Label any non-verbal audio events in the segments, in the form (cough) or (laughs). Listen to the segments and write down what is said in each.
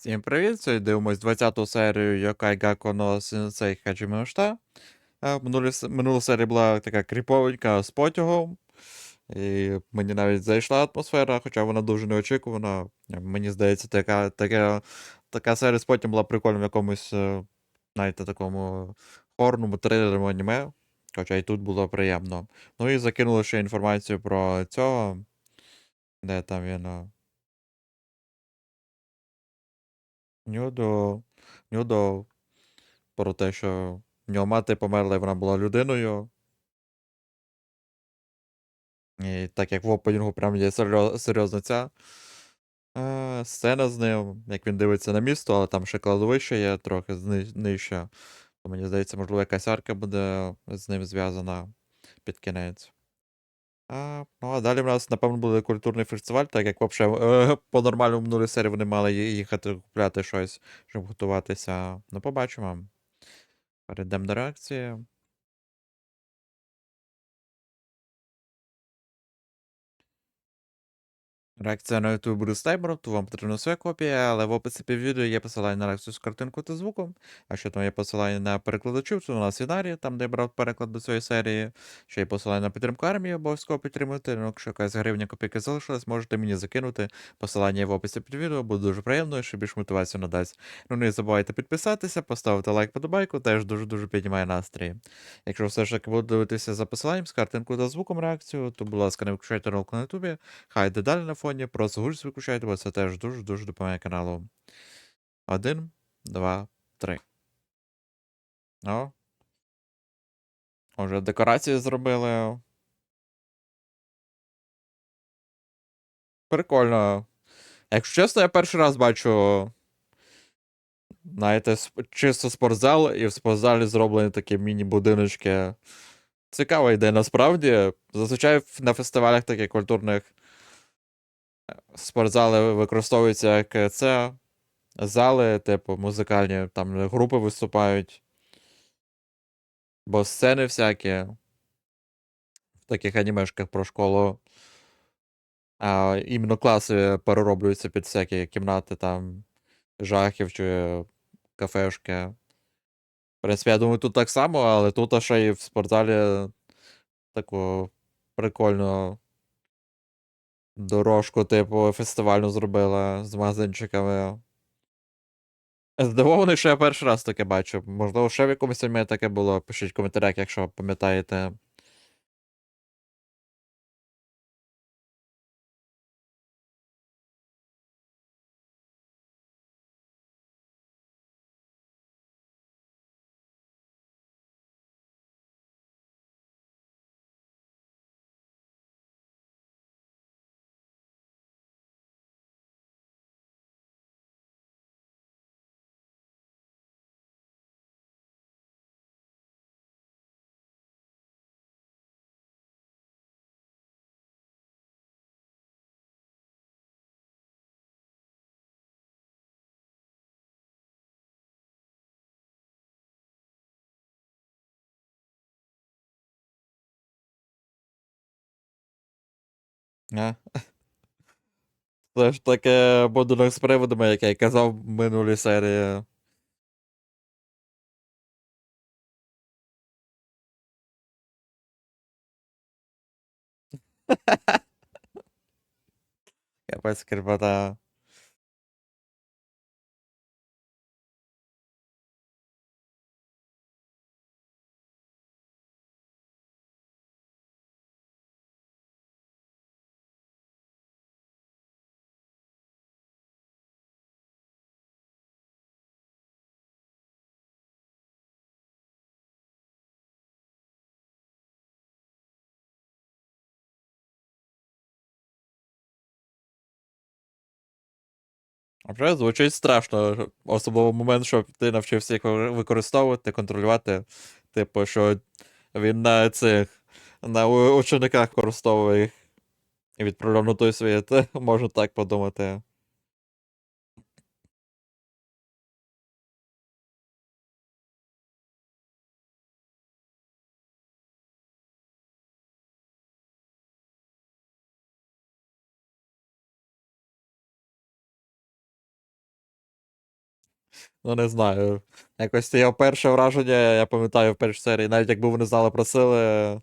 Всім привіт! Сьогодні дивимось 20-ту серію Йокай Гако no Sensei Ushita. Е, минула серія була така кріповенька з потягом. І мені навіть зайшла атмосфера, хоча вона дуже неочікувана. Е, Мені здається, така, така, така серія з потягом була прикольна в якомусь, е, знаєте, такому хорному трилерному аніме. Хоча і тут було приємно. Ну і закинули ще інформацію про цього. Де там він? Нюдо. Нюдо. Про те, що в нього мати померла, і вона була людиною. І так як в опенінгу прям є серйозна ця е, сцена з ним, як він дивиться на місто, але там ще кладовище є трохи нижче. То мені здається, можливо, якась арка буде з ним зв'язана під кінець. Ну, а далі в нас, напевно, буде культурний фестиваль, так як взагалі е, (laughs) по нормальному минулій серії вони мали їхати купляти щось, щоб готуватися. Ну, побачимо. Перейдемо до реакції. Реакція на YouTube буде з таймером, то вам потрібна своя копія, але в описі під відео є посилання на реакцію з картинкою та звуком. А що там є посилання на перекладачів, то у нас Інарі, там де я брав переклад до цієї серії. Ще є посилання на підтримку армії, обов'язково підтримуйте. Ну, якщо якась гривня копійки залишилась, можете мені закинути. Посилання в описі під відео, буде дуже приємно, і ще більш мотивацію надасть. Ну не забувайте підписатися, поставити лайк подобайку, теж дуже-дуже піднімає настрій. Якщо все ж таки будете дивитися за посиланням з картинкою та звуком реакцію, то, будь ласка, не виключайте ролик на ютубі. Хай йде далі на фоні, просто гучність виключайте, бо це теж дуже-дуже допомагає каналу. Один, два, три. О. Уже декорації зробили. Прикольно. Якщо чесно, я перший раз бачу. Знаєте, чисто спортзал, і в спортзалі зроблені такі міні-будиночки. Цікава ідея, насправді. Зазвичай на фестивалях таких культурних спортзали використовуються як е, це. Зали, типу, музикальні, там групи виступають. Бо сцени всякі. В таких анімешках про школу. А, іменно класи перероблюються під всякі кімнати там жахів чи кафешки. В принципі, я думаю, тут так само, але тут ще і в спортзалі таку прикольну дорожку, типу, фестивальну зробила з магазинчиками. Здивований, що я перший раз таке бачу. Можливо, ще в якомусь фільмі таке було. Пишіть в коментарях, якщо пам'ятаєте. А? Це ж таке будинок з приводами, як я й казав в минулій серії. Капець кріпота. А Вже звучить страшно, особливо момент, що ти навчився їх використовувати, контролювати. Типу, що він на цих на учениках використовує їх і відправляв на той світ. (laughs) Можу так подумати. Ну, не знаю. Якось це його перше враження, я пам'ятаю в першій серії, навіть якби вони знали про сили.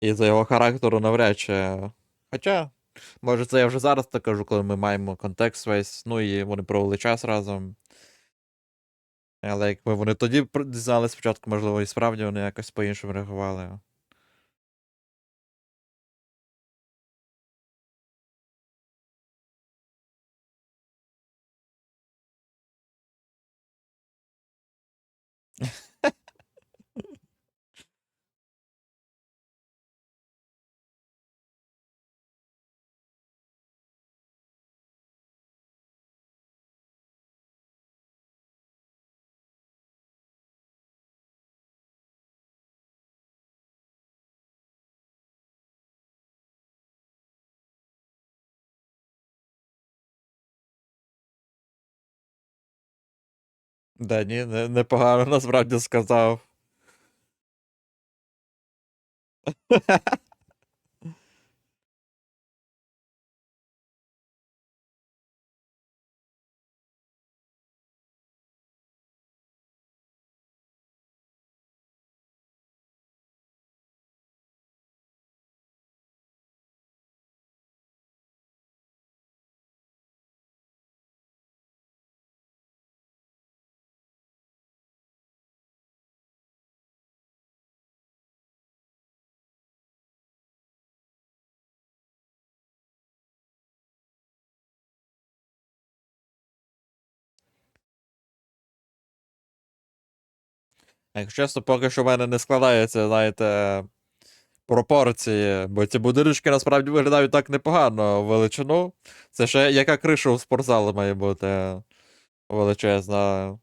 І за його характеру навряд чи. Хоча, може, це я вже зараз так кажу, коли ми маємо контекст весь, ну і вони провели час разом. Але якби вони тоді дізнались спочатку, можливо, і справді вони якось по-іншому реагували. Да, ні, не- непогано (laughs) насправді сказав. (laughs) Якщо чесно, поки що в мене не складається, знаєте, пропорції, бо ці будиночки насправді виглядають так непогано величину. Це ще яка криша у спортзалу має бути величезна.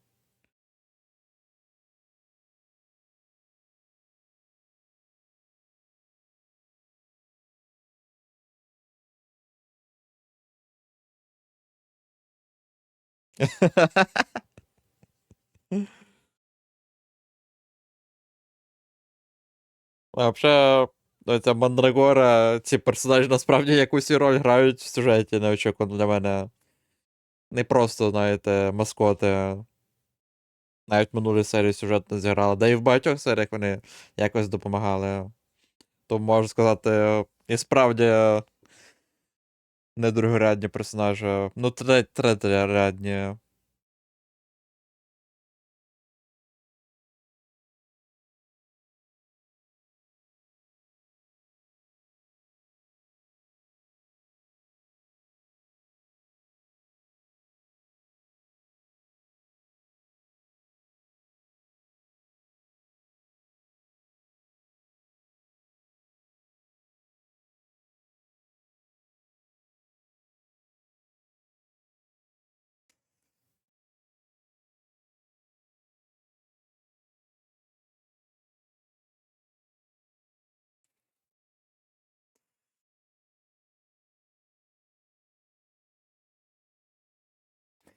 (laughs) А Взагалі, ця Мандрагора, ці персонажі насправді якусь роль грають в сюжеті, неочікувано для мене. Не просто, знаєте, маскоти. Навіть в минулій серії сюжет не зіграли. Да і в багатьох серіях вони якось допомагали. Тому можу сказати, і справді не другорядні персонажі. Ну, тре-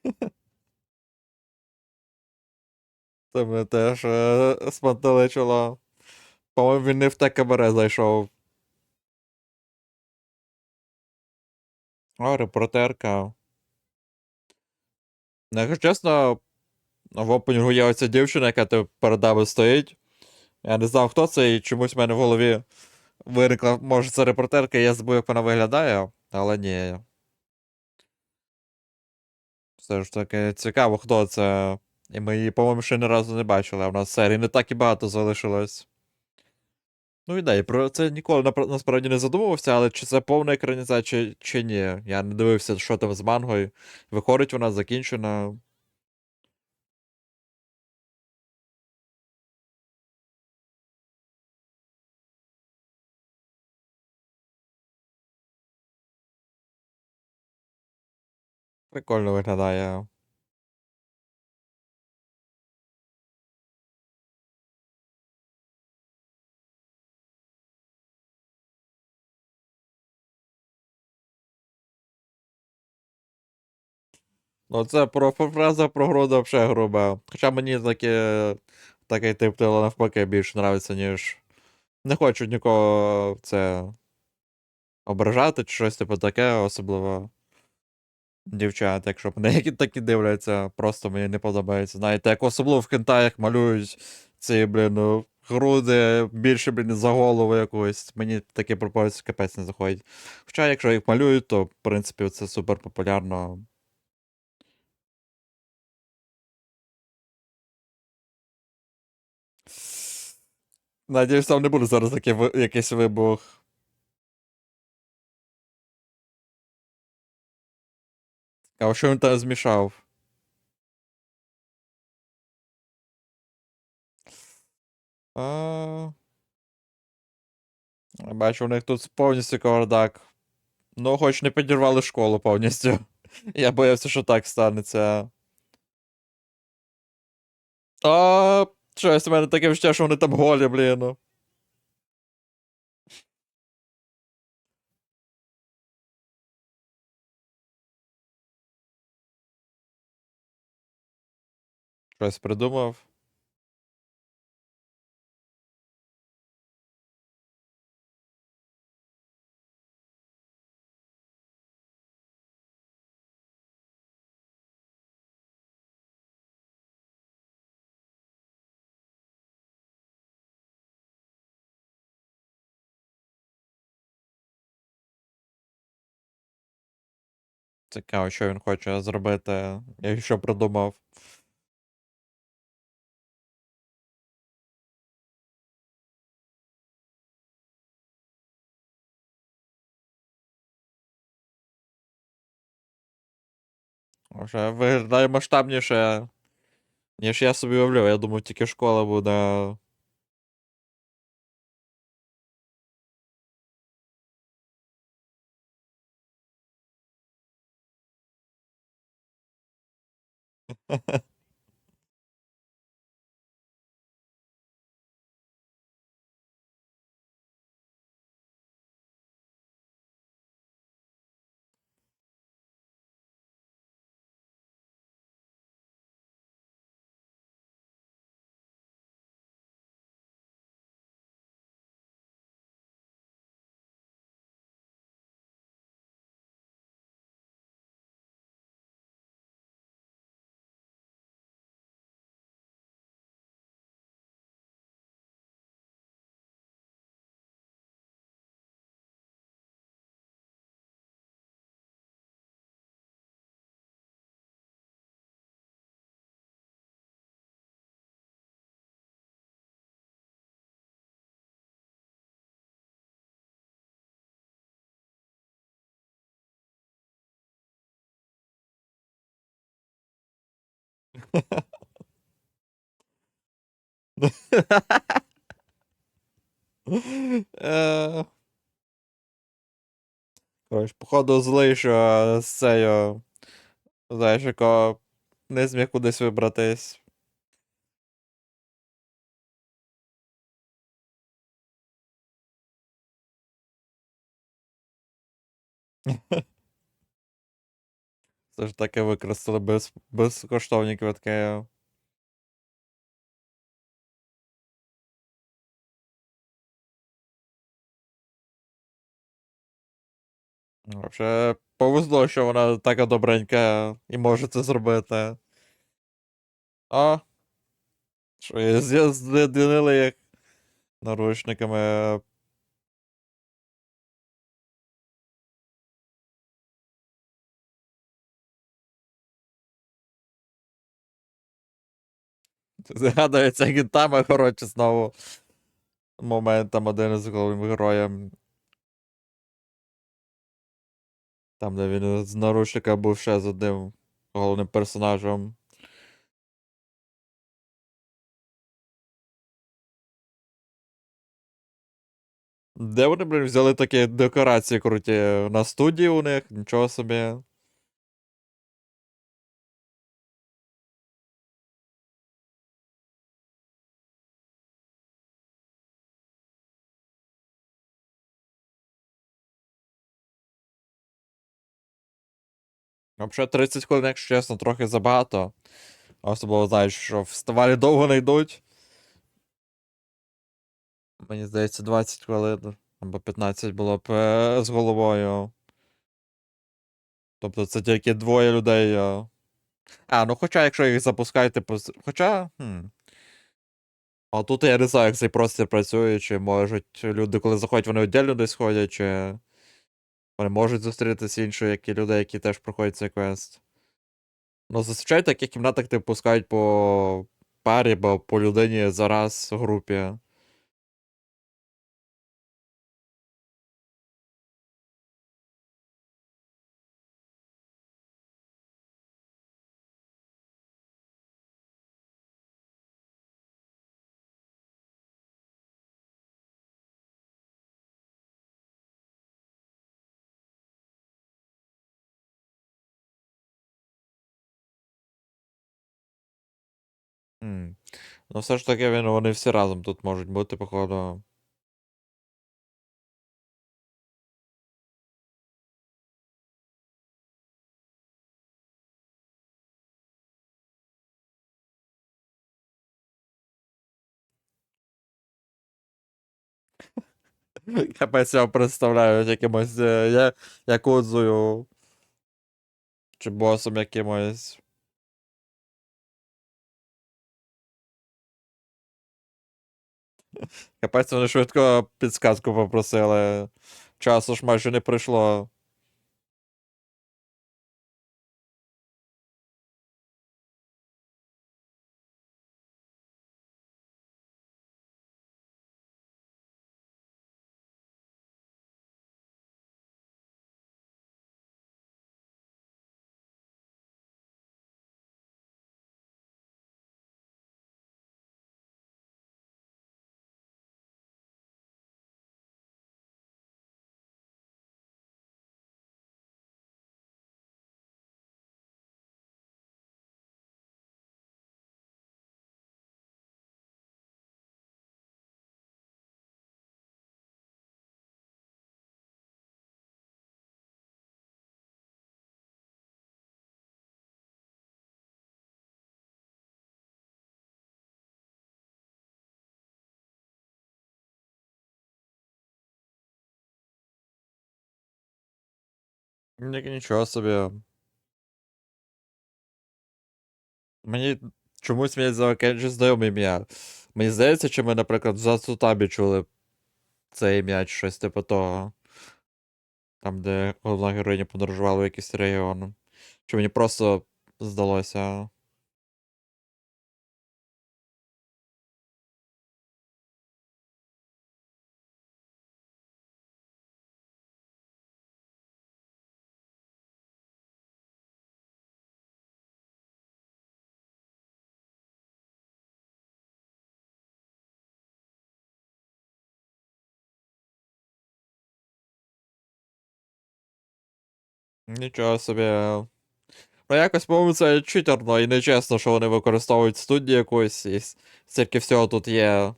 (laughs) Це мене теж е, спантеличило. По-моєму, він не в те кабаре зайшов. О, репортерка. Ну, Якщо чесно, в опенінгу є оця дівчина, яка тут перед нами стоїть. Я не знав, хто це, і чомусь в мене в голові виникла, може, це репортерка, і я забув, як вона виглядає, але ні. Все ж таке цікаво, хто це. І ми її, по-моєму, ще ні разу не бачили, а в нас серії не так і багато залишилось. Ну і да, я про це ніколи насправді не задумувався, але чи це повна екранізація, чи, чи ні. Я не дивився, що там з мангою. Виходить, вона закінчена. Прикольно виглядає. Ну, це про фраза про груда взагалі груба. Хоча мені таке, такий тип тила навпаки більше нравиться, ніж. Не хочу нікого це ображати чи щось типу таке, особливо. Дівчат, якщо мене які такі дивляться, просто мені не подобається. Знаєте, як особливо в хентаях малюють ці, блін, ну, груди більше, блін, за голову якоїсь. Мені такі пропорції капець не заходять. Хоча, якщо їх малюють, то, в принципі, це супер популярно. Надіюсь, там не буде зараз такий якийсь вибух. А що він там змішав? А... Бачу, у них тут повністю кавардак. Ну, хоч не підірвали школу повністю. (laughs) Я боявся, що так станеться. А, щось у мене таке відчуття, що вони там голі, блін. Щось придумав. Цікаво, що він хоче зробити, я що придумав. Вже виглядає масштабніше, ніж я собі уявляв. Я думав, тільки школа буде. (laughs) Коротше, походу злий, що з цею. Знаєш, яко не зміг кудись вибратись. Все ж таки використали без, безкоштовні квитки. Вже повезло, що вона така добренька і може це зробити. А. Що з'я- з'єднили їх наручниками. Згадується гінтами, коротше, знову. Момент там один із головним героєм. Там, де він з наручника був ще з одним головним персонажем. Де вони, блін, взяли такі декорації круті? На студії у них? Нічого собі. Взагалі 30 хвилин, якщо чесно, трохи забагато. Особливо знаєш, що вставалі довго не йдуть. Мені здається, 20 хвилин або 15 було б е, з головою. Тобто це тільки двоє людей. А, а ну хоча, якщо їх запускають, типу. Хоча. Хм. А тут я не знаю, як цей простір працює, чи можуть люди, коли заходять, вони віддільно десь ходять, чи вони можуть зустрітися іншою, як і людей, які теж проходять цей квест. Ну, зазвичай в таких кімнатах ти пускають по парі, або по людині зараз в групі. Ну, все ж таки, він, вони всі разом тут можуть бути, походу. Капець (laughs) я представляю якимось е, я, якудзою. Чи босом якимось. Капець вони швидко підсказку попросили. Часу ж майже не прийшло. Нічого собі. Мені чомусь мені за Кенджі знайоме ім'я. Мені здається, чи ми, наприклад, в Зацутабі чули це ім'я чи щось типу того. Там, де головна героїня подорожувала в якийсь регіон. Чи мені просто здалося. Нічого собі. Ну, якось, по-моєму, це читерно і нечесно, що вони використовують студію якусь, і стільки всього тут є.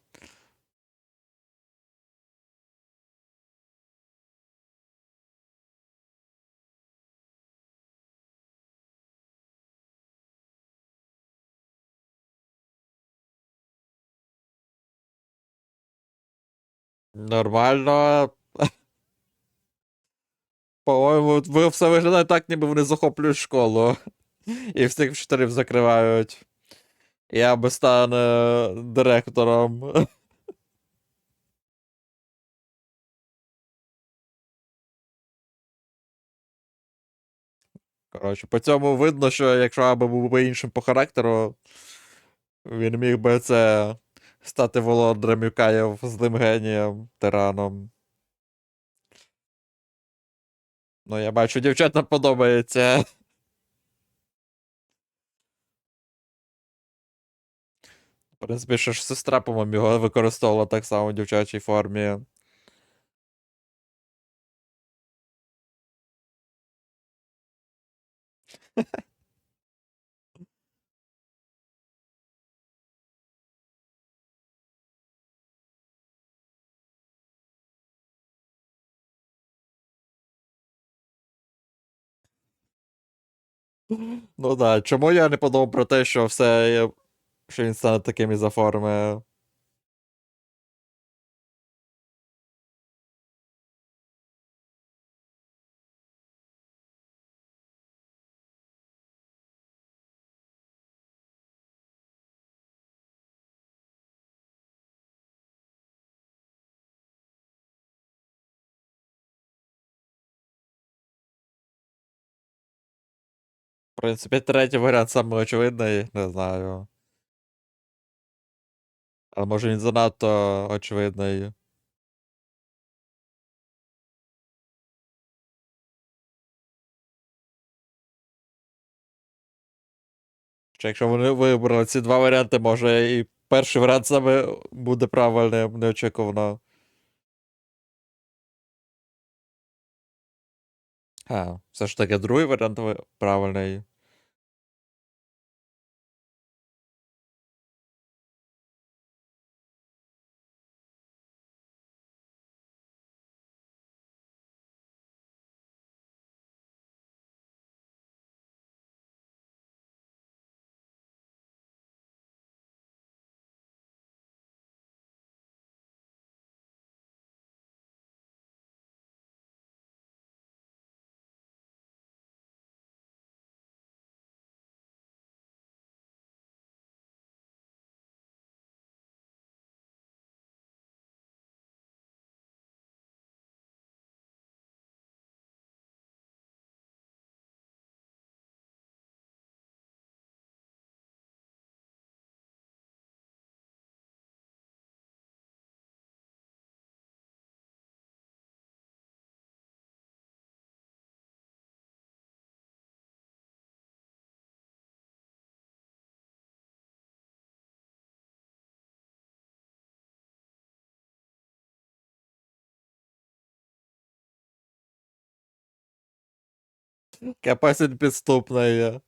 Нормально. По-моєму, ви- все виглядає так, ніби вони захоплюють школу. І всіх вчителів закривають. Я би стане директором. Коротше, по цьому видно, що якщо Аба був би іншим по характеру, він міг би це стати володарем Юкаєв злим генієм, тираном. Ну, я бачу, дівчатам подобається. В принципі, що ж сестра, по-моєму, його використовувала так само в дівчачій формі. Ну так, чому я не подумав про те, що все, що він стане таким із-за форми. Принципі, третій варіант самий очевидний, не знаю. Але може він занадто очевидний. Що якщо вони вибрали ці два варіанти, може і перший варіант саме буде правильним неочікувано. А, все ж таки другий варіант правильний. Капець він підступний.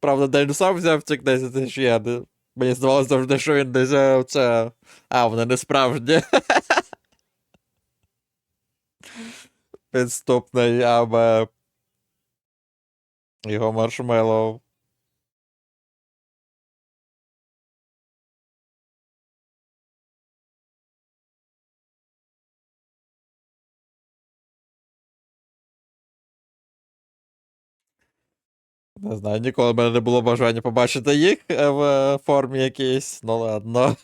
Правда, День сам взяв ці 10 тисяч єн. Мені здавалося завжди, що він десь е, це. А, вони не справжні. Підступний, але. Його маршмеллоу. Не знаю, ніколи в мене не було бажання побачити їх е, в е, формі якійсь, ну ладно.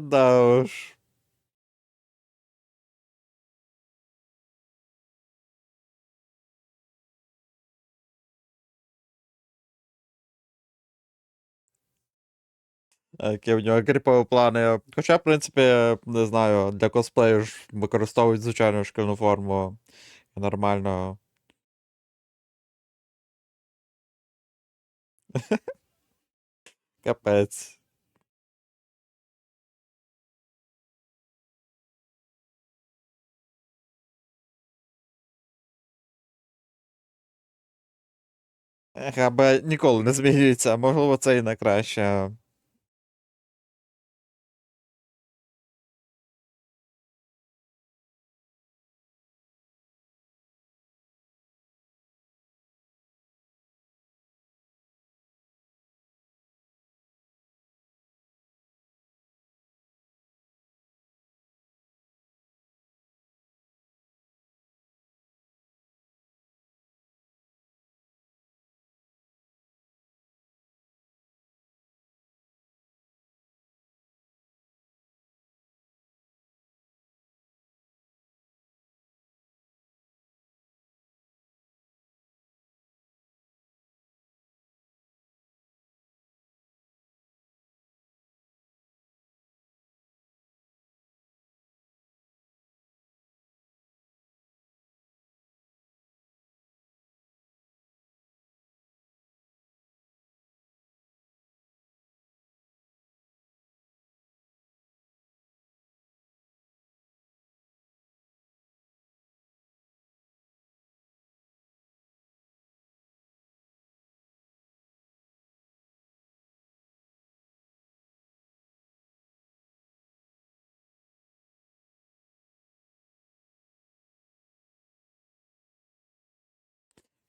Да уж. Е, Які в нього кріпові плани. Хоча, в принципі, не знаю, для косплею ж використовують звичайну шкільну форму. Нормально. Капець. Ех, аби ніколи не змінюється, можливо, це і на краще.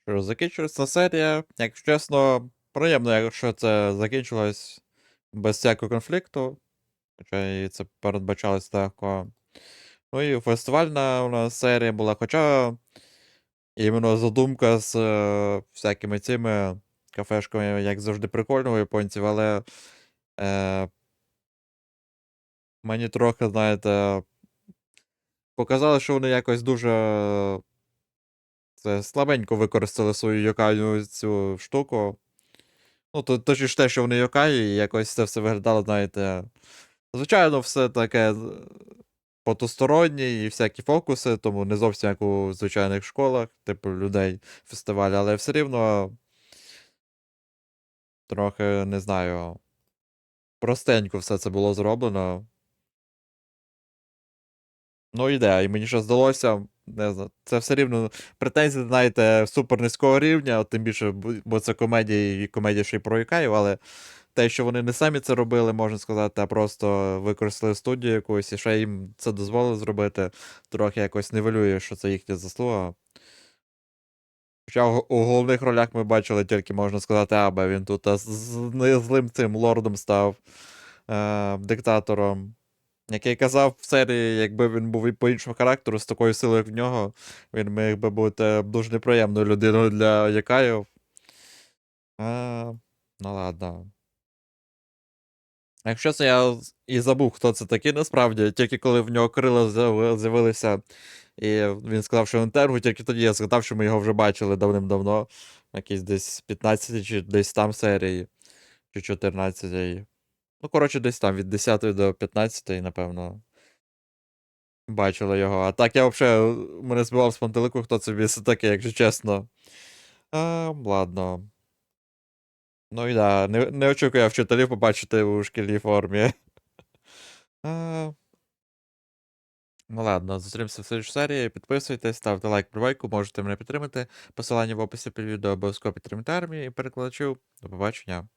Що ж, закінчилася серія. Якщо чесно, приємно, якщо це закінчилось без всякого конфлікту. Хоча і це передбачалось легко. Ну і фестивальна у нас серія була, хоча іменно задумка з е, всякими цими кафешками, як завжди, прикольно у японців, але е, мені трохи, знаєте, показали, що вони якось дуже це слабенько використали свою йокайну цю штуку. Ну, то, точніше те, що вони йокаї, і якось це все виглядало, знаєте. Звичайно, все таке з- потустороннє і всякі фокуси, тому не зовсім як у звичайних школах, типу людей фестивалю, але все рівно трохи, не знаю, простенько все це було зроблено. Ну, ідея, і мені ще здалося, не знаю, це все рівно претензії, знаєте, супер низького рівня, тим більше, бо це комедія і комедія ще й про Юкаїв, але те, що вони не самі це робили, можна сказати, а просто використали студію якусь, і ще їм це дозволили зробити, трохи якось нивелює, що це їхня заслуга. Хоча у головних ролях ми бачили тільки, можна сказати, Абе, він тут з- злим цим лордом став, е, диктатором. Який казав в серії, якби він був і по іншому характеру, з такою силою, як в нього, він міг би бути дуже неприємною людиною для Якаїв. А, ну ладно. Якщо це я і забув, хто це такий насправді, тільки коли в нього крила з'явилися, і він сказав, що він тергу, тільки тоді я згадав, що ми його вже бачили давним-давно, якісь десь 15 чи десь там серії, чи 14. Ну, коротше, десь там від 10 до 15, напевно. Бачили його. А так я взагалі мене збивав з пантелику, хто це біс таке, якщо чесно. А, ладно. Ну і да, не, не очікую вчителів побачити у шкільній формі. (laughs) А, ну ладно, зустрімося в слідчій серії. Підписуйтесь, ставте лайк, прибайку, можете мене підтримати. Посилання в описі під відео обов'язково підтримати армію і перекладачів. До побачення.